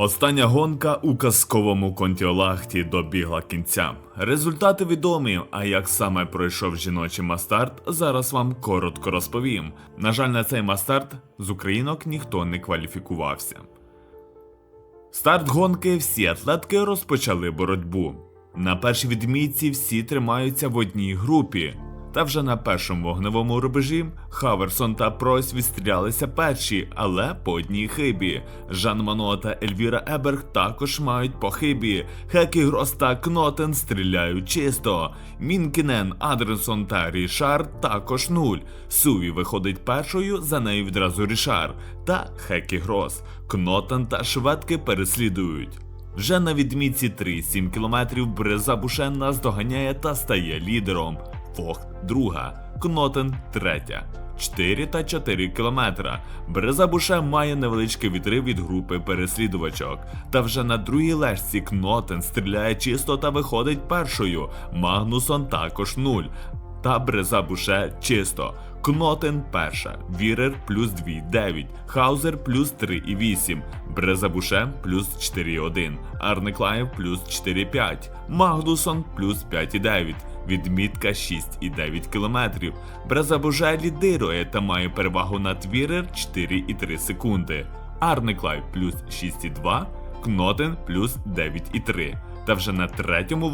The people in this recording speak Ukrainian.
Остання гонка у казковому контіолахті добігла кінця. Результати відомі, а як саме пройшов жіночий мастарт, зараз вам коротко розповім. На жаль, на цей мастарт з українок ніхто не кваліфікувався. Старт гонки всі атлетки розпочали боротьбу. На першій відмітці всі тримаються в одній групі. Та вже на першому вогневому рубежі Хаверсон та Пройс відстрілялися перші, але по одній хибі. Жан Мано та Ельвіра Еберг також мають по хибі. Грос та Кнотен стріляють чисто. Мінкінен, Адренсон та Рішар також нуль. Суві виходить першою, за нею відразу Рішар та Грос. Кнотен та шведки переслідують. Вже на відмітці 3-7 кілометрів Бреза Буше нас доганяє та стає лідером. Фох друга, Кнотен третя. 4 та 4 кілометра. Береза Буше має невеличкий відрив від групи переслідувачок. Та вже на другій лежці Кнотен стріляє чисто та виходить першою. Магнусон також нуль. Та Бреза Буше чисто. Кнотен перша, Вірер плюс 2, 9, Хаузер плюс 3 і 8, Бреза Буше плюс 4, 1, Арнеклаєв плюс 4, 5, Магнусон плюс 5 і 9, відмітка 6 і 9 кілометрів. Бреза лідирує та має перевагу над Вірер 4,3 секунди. Арниклай плюс 6 і 2, Кнотен плюс 9,3. Та вже на третьому